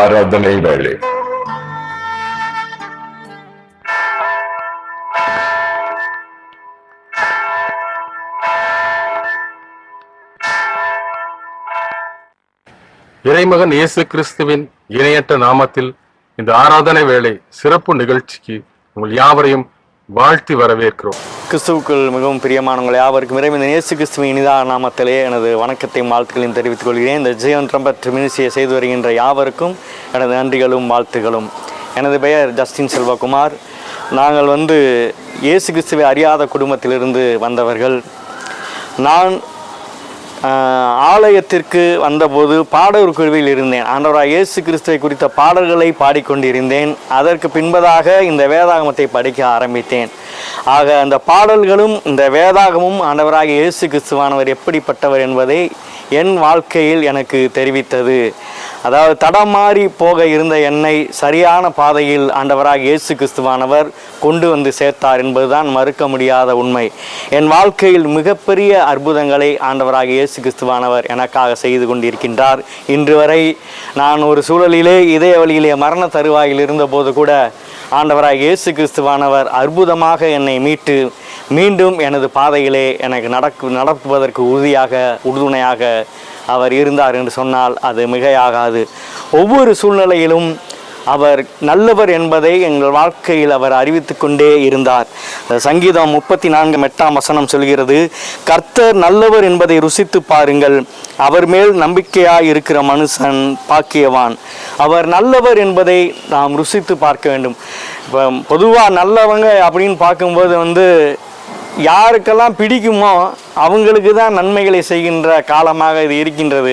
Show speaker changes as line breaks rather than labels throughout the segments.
ஆராதனை வேளை.
இறைமகன் இயேசு கிறிஸ்துவின் இணையற்ற நாமத்தில் இந்த ஆராதனை வேளை சிறப்பு நிகழ்ச்சிக்கு உங்கள் யாவரையும் வாழ்த்தி வரவேற்கிறோம்.
கிறிஸ்துவுக்குள் மிகவும் பிரியமானவங்கள் யாவருக்கும் இறைவன் இயேசு கிறிஸ்துவின் இனிதா நாமத்திலே எனது வணக்கத்தையும் வாழ்த்துக்களையும் தெரிவித்துக் கொள்கிறேன். இந்த ஜெயன் ட்ரம்பட் மினிசியை செய்து வருகின்ற யாவருக்கும் எனது நன்றிகளும் வாழ்த்துகளும். எனது பெயர் ஜஸ்டின் செல்வகுமார். நாங்கள் வந்து இயேசு கிறிஸ்துவை அறியாத குடும்பத்திலிருந்து வந்தவர்கள். நான் ஆலயத்திற்கு வந்தபோது பாடல் குழுவில் இருந்தேன். ஆண்டவராக இயேசு கிறிஸ்துவை குறித்த பாடல்களை பாடிக்கொண்டிருந்தேன். அதற்கு பின்பதாக இந்த வேதாகமத்தை படிக்க ஆரம்பித்தேன். ஆக அந்த பாடல்களும் இந்த வேதாகமும் ஆண்டவராக இயேசு கிறிஸ்துவானவர் எப்படிப்பட்டவர் என்பதை என் வாழ்க்கையில் எனக்கு தெரிவித்தது. அதாவது தடமாறி போக இருந்த என்னை சரியான பாதையில் ஆண்டவராக இயேசு கிறிஸ்துவானவர் கொண்டு வந்து சேர்த்தார் என்பதுதான் மறுக்க முடியாத உண்மை. என் வாழ்க்கையில் மிகப்பெரிய அற்புதங்களை ஆண்டவராக இயேசு கிறிஸ்துவானவர் எனக்காக செய்து கொண்டிருக்கின்றார். இன்று வரை நான் ஒரு சூழலிலே இதய வழியிலே மரண தருவாயில் இருந்தபோது கூட ஆண்டவராக இயேசு கிறிஸ்துவானவர் அற்புதமாக என்னை மீட்டு மீண்டும் எனது பாதையிலே எனக்கு நடக்கு நடப்பதற்கு உறுதியாக உறுதுணையாக அவர் இருந்தார் என்று சொன்னால் அது மிகையாகாது. ஒவ்வொரு சூழ்நிலையிலும் அவர் நல்லவர் என்பதை எங்கள் வாழ்க்கையில் அவர் அறிவித்து கொண்டே இருந்தார். சங்கீதம் முப்பத்தி நான்கு எட்டாம் வசனம் சொல்கிறது கர்த்தர் நல்லவர் என்பதை ருசித்து பாருங்கள். அவர் மேல் நம்பிக்கையாய் இருக்கிற மனுஷன் பாக்கியவான். அவர் நல்லவர் என்பதை நாம் ருசித்து பார்க்க வேண்டும். இப்போ பொதுவாக நல்லவங்க அப்படின்னு பார்க்கும்போது வந்து யாருக்கெல்லாம் பிடிக்குமோ அவங்களுக்கு தான் நன்மைகளை செய்கின்ற காலமாக இது இருக்கின்றது.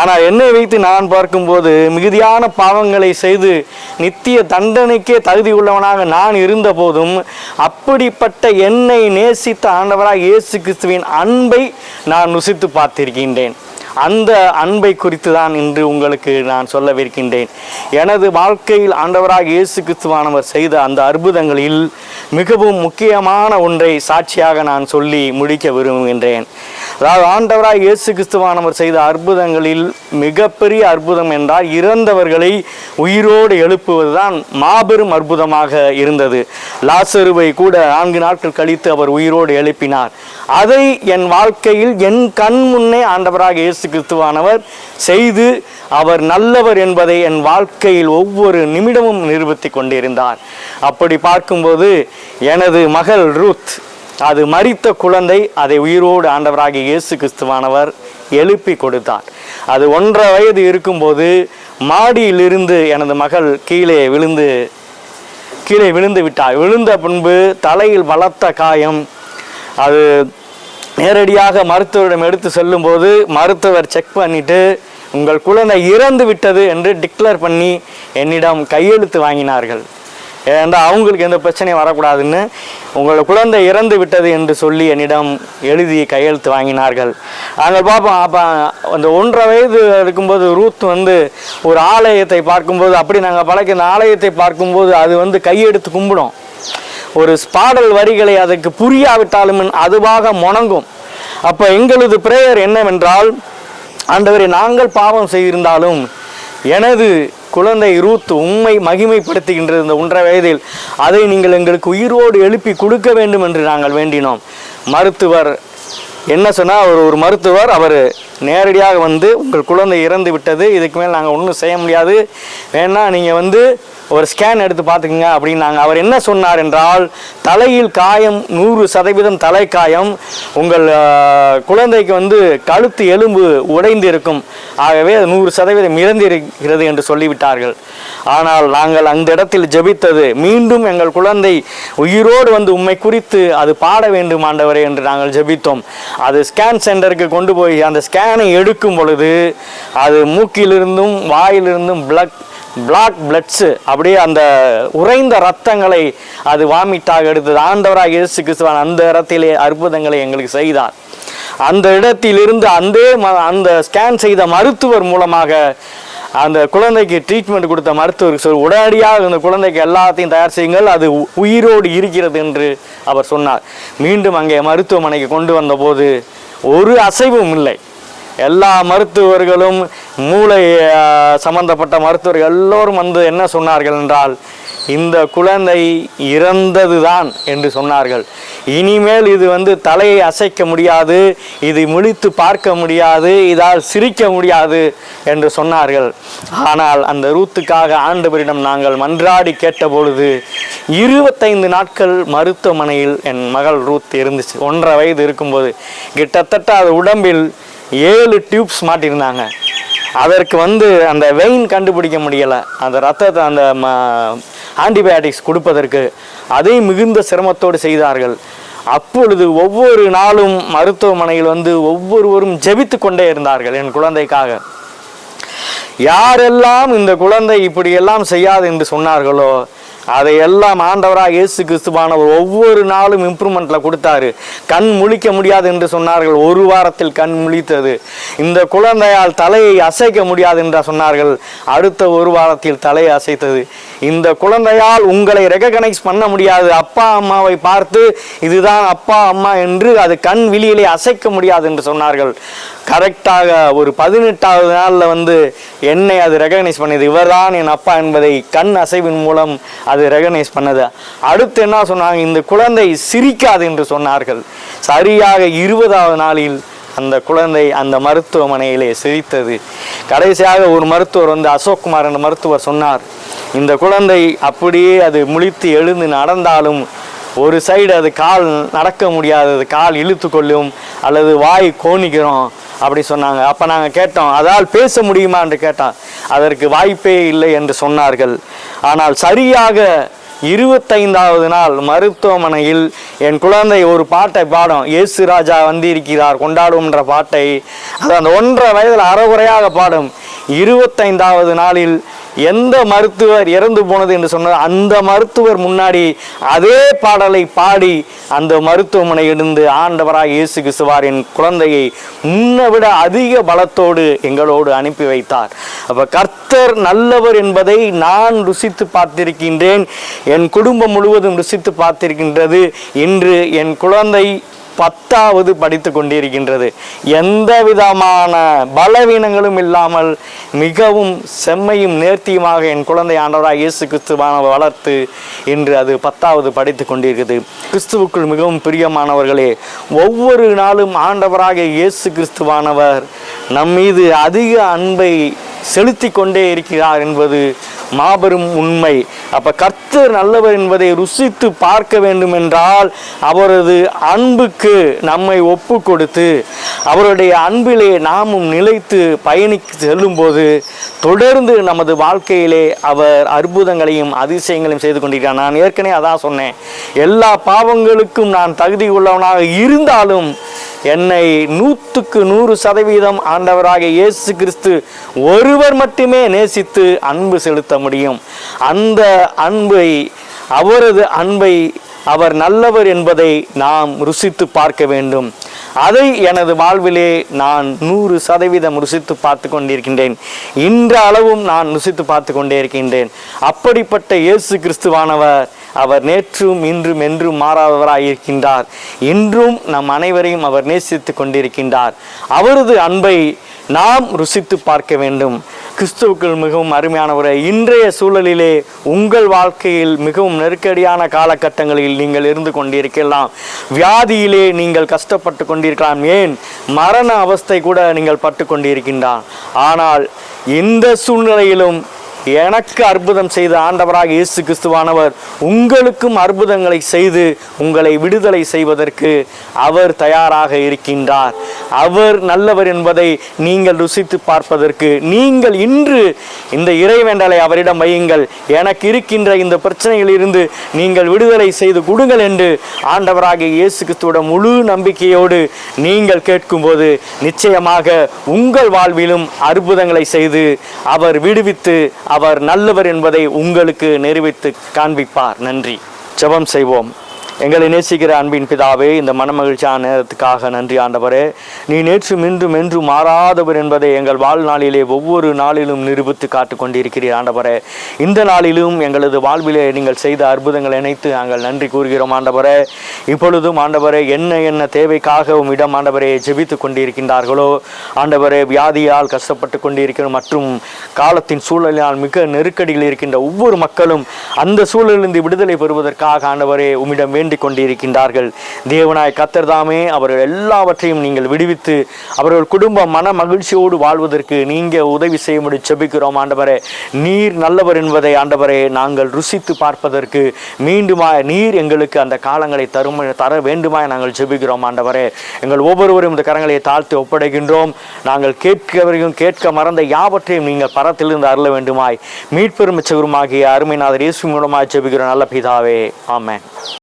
ஆனால் என்னை வைத்து நான் பார்க்கும்போது மிகுதியான பாவங்களை செய்து நித்திய தண்டனைக்கே தகுதி உள்ளவனாக நான் இருந்த போதும் அப்படிப்பட்ட என்னை நேசித்த ஆண்டவராக இயேசு கிறிஸ்துவின் அன்பை நான் ருசித்து பார்த்திருக்கின்றேன். அந்த அன்பை குறித்து தான் இன்று உங்களுக்கு நான் சொல்லவிருக்கின்றேன். எனது வாழ்க்கையில் ஆண்டவராக இயேசு கிறிஸ்துவானவர் செய்த அந்த அற்புதங்களில் மிகவும் முக்கியமான ஒன்றை சாட்சியாக நான் சொல்லி முடிக்க விரும்புகின்றேன். அதாவது ஆண்டவராக இயேசு கிறிஸ்துவானவர் செய்த அற்புதங்களில் மிகப்பெரிய அற்புதம் என்றால் இறந்தவர்களை உயிரோடு எழுப்புவதுதான் மாபெரும் அற்புதமாக இருந்தது. லாசருவை கூட நான்கு நாட்கள் கழித்து அவர் உயிரோடு எழுப்பினார். அதை என் வாழ்க்கையில் என் கண் முன்னே ஆண்டவராக இயேசு கிறிஸ்துவானவர் செய்து அவர் நல்லவர் என்பதை என் வாழ்க்கையில் ஒவ்வொரு நிமிடமும் நிரூபித்து கொண்டிருந்தார். அப்படி பார்க்கும்போது எனது மகள் ரூத் அது மறித்த குழந்தை அதை உயிரோடு ஆண்டவராகிய இயேசு கிறிஸ்துவானவர் எழுப்பி கொடுத்தார். அது ஒன்றரை வயது இருக்கும்போது மாடியிலிருந்து எனது மகள் கீழே விழுந்து கீழே விழுந்து விட்டார் விழுந்த பின்பு தலையில் பலத்த காயம். அது நேரடியாக மருத்துவரிடம் எடுத்து செல்லும்போது மருத்துவர் செக் பண்ணிவிட்டு உங்கள் குழந்தை இறந்து விட்டது என்று டிக்ளேர் பண்ணி என்னிடம் கையெழுத்து வாங்கினார்கள். ஏனென்றால் அவங்களுக்கு எந்த பிரச்சனையும் வரக்கூடாதுன்னு உங்கள் குழந்தை இறந்து விட்டது என்று சொல்லி என்னிடம் எழுதி கையெழுத்து வாங்கினார்கள். நாங்கள் பார்ப்போம். அப்போ அந்த ஒன்றரை வயது இருக்கும்போது ரூத் வந்து ஒரு ஆலயத்தை பார்க்கும்போது அப்படி நாங்கள் பழக்க இந்த ஆலயத்தை பார்க்கும்போது அது வந்து கையெடுத்து கும்பிடும். ஒரு பாடல் வரிகளை அதற்கு புரியாவிட்டாலும் அதுவாக முணங்கும். அப்போ எங்களது பிரேயர் என்னவென்றால் ஆண்டவரை நாங்கள் பாவம் செய்திருந்தாலும் எனது குழந்தை ரூத் உண்மை மகிமைப்படுத்துகின்றது இந்த ஒன்றரை வயதில். அதை நீங்கள் எங்களுக்கு உயிரோடு எழுப்பி கொடுக்க வேண்டும் என்று நாங்கள் வேண்டினோம். மருத்துவர் என்ன சொன்னால் அவர் ஒரு மருத்துவர் அவர் நேரடியாக வந்து உங்கள் குழந்தை இறந்து விட்டது இதுக்கு மேல் நாங்கள் ஒன்றும் செய்ய முடியாது. வேணால் நீங்கள் வந்து ஒரு ஸ்கேன் எடுத்து பார்த்துக்குங்க அப்படின்னாங்க. அவர் என்ன சொன்னார் என்றால் தலையில் காயம் நூறு சதவீதம் தலைக்காயம் உங்கள் குழந்தைக்கு வந்து கழுத்து எலும்பு உடைந்து இருக்கும் ஆகவே அது நூறு சதவீதம் இறந்திருக்கிறது என்று சொல்லிவிட்டார்கள். ஆனால் நாங்கள் அந்த இடத்தில் ஜெபித்தது. மீண்டும் எங்கள் குழந்தை உயிரோடு வந்து உம்மை குறித்து அது பாட வேண்டும் ஆண்டவரே என்று நாங்கள் ஜெபித்தோம். அது ஸ்கேன் சென்டருக்கு கொண்டு போய் அந்த ஸ்கேனை எடுக்கும் பொழுது அது மூக்கிலிருந்தும் வாயிலிருந்தும் பிளக் பிளாக் பிளட்ஸு அப்படியே அந்த உறைந்த ரத்தங்களை அது வாமிட்டாக எடுத்தது. ஆண்டவராக இயேசு கிறிஸ்துவான் அந்த இடத்திலே அற்புதங்களை எங்களுக்கு செய்தார். அந்த இடத்திலிருந்து அந்த ம- அந்த ஸ்கேன் செய்த மருத்துவர் மூலமாக அந்த குழந்தைக்கு ட்ரீட்மெண்ட் கொடுத்த மருத்துவருக்கு சொல் உடனடியாக அந்த குழந்தைக்கு எல்லாத்தையும் தயார் செய்யுங்கள். அது உயிரோடு இருக்கிறது என்று அவர் சொன்னார். மீண்டும் அங்கே மருத்துவமனைக்கு கொண்டு வந்தபோது ஒரு அசைவும் இல்லை. எல்லா மருத்துவர்களும் மூளை சம்பந்தப்பட்ட மருத்துவர்கள் எல்லோரும் வந்து என்ன சொன்னார்கள் என்றால் இந்த குழந்தை இறந்ததுதான் என்று சொன்னார்கள். இனிமேல் இது வந்து தலையை அசைக்க முடியாது இது முழித்து பார்க்க முடியாது இதால் சிரிக்க முடியாது என்று சொன்னார்கள். ஆனால் அந்த ரூத்துக்காக ஆண்டவரிடம் நாங்கள் மன்றாடி கேட்டபொழுது இருபத்தைந்து நாட்கள் மருத்துவமனையில் என் மகள் ரூத் இருந்துச்சு. ஒன்றரை வயது இருக்கும்போது கிட்டத்தட்ட அது உடம்பில் ஏழு டியூப்ஸ் மாட்டியிருந்தாங்க. அதற்கு வந்து அந்த வெயின் கண்டுபிடிக்க முடியலை. அந்த ரத்தத்தை அந்த ஆன்டிபயாட்டிக்ஸ் கொடுப்பதற்கு அதை மிகுந்த சிரமத்தோடு செய்தார்கள். அப்பொழுது ஒவ்வொரு நாளும் மருத்துவமனையில் வந்து ஒவ்வொருவரும் ஜெபித்து கொண்டே இருந்தார்கள் என் குழந்தைக்காக. யாரெல்லாம் இந்த குழந்தை இப்படியெல்லாம் செய்யாது என்று சொன்னார்களோ அதையெல்லாம் ஆண்டவராக இயேசு கிறிஸ்துவானவர் ஒவ்வொரு நாளும் இம்ப்ரூவ்மெண்ட்ல கொடுத்தாரு. கண் முழிக்க முடியாது என்று சொன்னார்கள். ஒரு வாரத்தில் கண் முழித்தது. இந்த குழந்தையால் தலையை அசைக்க முடியாது என்று சொன்னார்கள். அடுத்த ஒரு வாரத்தில் தலையை அசைத்தது. இந்த குழந்தையால் உங்களை ரெகனைஸ் பண்ண முடியாது. அப்பா அம்மாவை பார்த்து இதுதான் அப்பா அம்மா என்று அது கண் விழியிலே அசைக்க முடியாது என்று சொன்னார்கள். கரெக்டாக ஒரு பதினெட்டாவது நாளில் வந்து என்னை அது ரெகனைஸ் பண்ணியது. இவர்தான் என் அப்பா என்பதை கண் அசைவின் மூலம் அது ரெகனைஸ் பண்ணது. அடுத்து என்ன சொன்னாங்க? இந்த குழந்தை சிரிக்காது என்று சொன்னார்கள். சரியாக இருபதாவது நாளில் அந்த குழந்தை அந்த மருத்துவமனையிலே சிரித்தது. கடைசியாக ஒரு மருத்துவர் வந்து அசோக்குமார் என்ற மருத்துவர் சொன்னார் இந்த குழந்தை அப்படியே அது முழித்து எழுந்து நடந்தாலும் ஒரு சைடு அது கால் நடக்க முடியாதது கால் இழுத்து கொள்ளும் அல்லது வாய் கோணிக்கிறோம் அப்படி சொன்னாங்க. அப்போ நாங்கள் கேட்டோம் அதால் பேச முடியுமா? என்று கேட்டோம் அதற்கு வாய்ப்பே இல்லை என்று சொன்னார்கள். ஆனால் சரியாக இருபத்தைந்தாவது நாள் மருத்துவமனையில் என் குழந்தை ஒரு பாட்டை பாடும். இயேசு ராஜா வந்திருக்கிறார் கொண்டாடும்ன்ற பாட்டை. அது அந்த ஒன்றரை வயதில் அறகுறையாக பாடும். இருபத்தைந்தாவது நாளில் எந்த மருத்துவர் இறந்து போனது என்று சொன்னார் அந்த மருத்துவர் முன்னாடி அதே பாடலை பாடி அந்த மருத்துவமனை இருந்து ஆண்டவராக இயேசு கிசுவாரின் என் குழந்தையை முன்னை விட அதிக பலத்தோடு எங்களோடு அனுப்பி வைத்தார். அப்போ கர்த்தர் நல்லவர் என்பதை நான் ருசித்து பார்த்திருக்கின்றேன். என் குடும்பம் முழுவதும் ருசித்து பார்த்திருக்கின்றது. இன்று என் குழந்தை பத்தாவது படித்து கொண்டிருக்கின்றது எந்த விதமான பலவீனங்களும் இல்லாமல் மிகவும் செம்மையும் நேர்த்தியுமாக என் குழந்தை ஆண்டவராக இயேசு கிறிஸ்துவான வளர்த்து இன்று அது பத்தாவது படித்து கொண்டிருக்கிறது கிறிஸ்துவுக்குள் மிகவும் பிரியமானவர்களே ஒவ்வொரு நாளும் ஆண்டவராக இயேசு கிறிஸ்துவானவர் நம் மீது அதிக அன்பை செலுத்தி கொண்டே இருக்கிறார் என்பது மாபெரும் உண்மை. அப்போ கர்த்தர் நல்லவர் என்பதை ருசித்து பார்க்க வேண்டும் என்றால் அவரது அன்புக்கு நம்மை ஒப்பு கொடுத்து அவருடைய அன்பிலே நாமும் நிலைத்து பயணித்து செல்லும்போது தொடர்ந்து நமது வாழ்க்கையிலே அவர் அற்புதங்களையும் அதிசயங்களையும் செய்து கொண்டிருக்கிறார். நான் ஏற்கனவே அதான் சொன்னேன். எல்லா பாவங்களுக்கும் நான் தகுதி உள்ளவனாக இருந்தாலும் என்னை நூற்றுக்கு நூறு சதவீதம் ஆண்டவராக இயேசு கிறிஸ்து ஒருவர் மட்டுமே நேசித்து அன்பு செலுத்த முடியும். அந்த அன்பை அவரது அன்பை அவர் நல்லவர் என்பதை நாம் ருசித்து பார்க்க வேண்டும். அதை எனது வாழ்விலே நான் நூறு சதவீதம் ருசித்து பார்த்து கொண்டிருக்கின்றேன். இன்ற அளவும் நான் ருசித்து பார்த்து கொண்டே இருக்கின்றேன். அப்படிப்பட்ட இயேசு கிறிஸ்துவானவர் அவர் நேற்றும் இன்றும் என்றும் மாறாதவராயிருக்கின்றார். இன்றும் நம் அனைவரையும் அவர் நேசித்து கொண்டிருக்கின்றார். அவரது அன்பை நாம் ருசித்து பார்க்க வேண்டும். கிறிஸ்துவுக்குள் மிகவும் அருமையானவரை இன்றைய சூழலிலே உங்கள் வாழ்க்கையில் மிகவும் நெருக்கடியான காலகட்டங்களில் நீங்கள் இருந்து கொண்டிருக்கலாம். வியாதியிலே நீங்கள் கஷ்டப்பட்டு கொண்டிருக்கலாம். ஏன்? மரண அவஸ்தை கூட நீங்கள் பட்டு கொண்டிருக்கின்றான் ஆனால் இந்த சூழ்நிலையிலும் எனக்கு அற்புதம் செய்த ஆண்டவராக இயேசு கிறிஸ்துவானவர் உங்களுக்கும் அற்புதங்களை செய்து உங்களை விடுதலை செய்வதற்கு அவர் தயாராக இருக்கின்றார். அவர் நல்லவர் என்பதை நீங்கள் ருசித்து பார்ப்பதற்கு நீங்கள் இன்று இந்த இறைவேண்டலை அவரிடம் வையுங்கள். எனக்கு இருக்கின்ற இந்த பிரச்சனையிலிருந்து நீங்கள் விடுதலை செய்து கொடுங்கள் என்று ஆண்டவராக இயேசு கிறிஸ்துவோட முழு நம்பிக்கையோடு நீங்கள் கேட்கும்போது நிச்சயமாக உங்கள் வாழ்விலும் அற்புதங்களை செய்து அவர் விடுவித்து அவர் நல்லவர் என்பதை உங்களுக்கு நிரூபித்து காண்பிப்பார். நன்றி. ஜெபம் செய்வோம். எங்களை நேசிக்கிற அன்பின் பிதாவே இந்த மனமகிழ்ச்சியான நேரத்துக்காக நன்றி ஆண்டவரே. நீ நேற்றும் இன்றும் என்றும் மாறாதவர் என்பதை எங்கள் வாழ்நாளிலே ஒவ்வொரு நாளிலும் நிரூபித்து காட்டு கொண்டிருக்கிறீர் ஆண்டவரே. இந்த நாளிலும் எங்களது வாழ்விலே நீங்கள் செய்த அற்புதங்களை நினைத்து நாங்கள் நன்றி கூறுகிறோம் ஆண்டவரே. இப்பொழுதும் ஆண்டவரே என்ன என்ன தேவைக்காக உம்மிடம் ஆண்டவரே ஜெபித்து கொண்டிருக்கின்றார்களோ ஆண்டவரே வியாதியால் கஷ்டப்பட்டு கொண்டிருக்கிற மற்றும் காலத்தின் சூழலினால் மிக நெருக்கடியில் இருக்கின்ற ஒவ்வொரு மக்களும் அந்த சூழலிலிருந்து விடுதலை பெறுவதற்காக ஆண்டவரே உம்மிடம் வேண்டிக் கொண்டிருக்கின்றார்கள் தேவனாய் கத்தர்தாமே அவர்கள் எல்லாவற்றையும் நீங்கள் விடுவித்து அவர்கள் குடும்ப மன மகிழ்ச்சியோடு வாழ்வதற்கு நீங்க உதவி செய்ய முடி செபிக்கிறோம் ஆண்டவரே. நீர் நல்லவர் என்பதை ஆண்டவரே நாங்கள் ருசித்து பார்ப்பதற்கு மீண்டுமாய் நீர் எங்களுக்கு அந்த காலங்களை தரும் தர வேண்டுமாய் நாங்கள் செபிக்கிறோம் ஆண்டவரே. எங்கள் ஒவ்வொருவரும் இந்த கரங்களை தாழ்த்தி ஒப்படைக்கின்றோம். நாங்கள் கேட்கவரையும் கேட்க மறந்த யாவற்றையும் நீங்கள் பரத்திலிருந்து அருள வேண்டுமாய். மீட்பெரும் மிச்சகருமாகிய அருமைநாதர் இயேசு மூலமாய் செபிக்கிறோம் நல்ல பிதாவே. ஆமாம்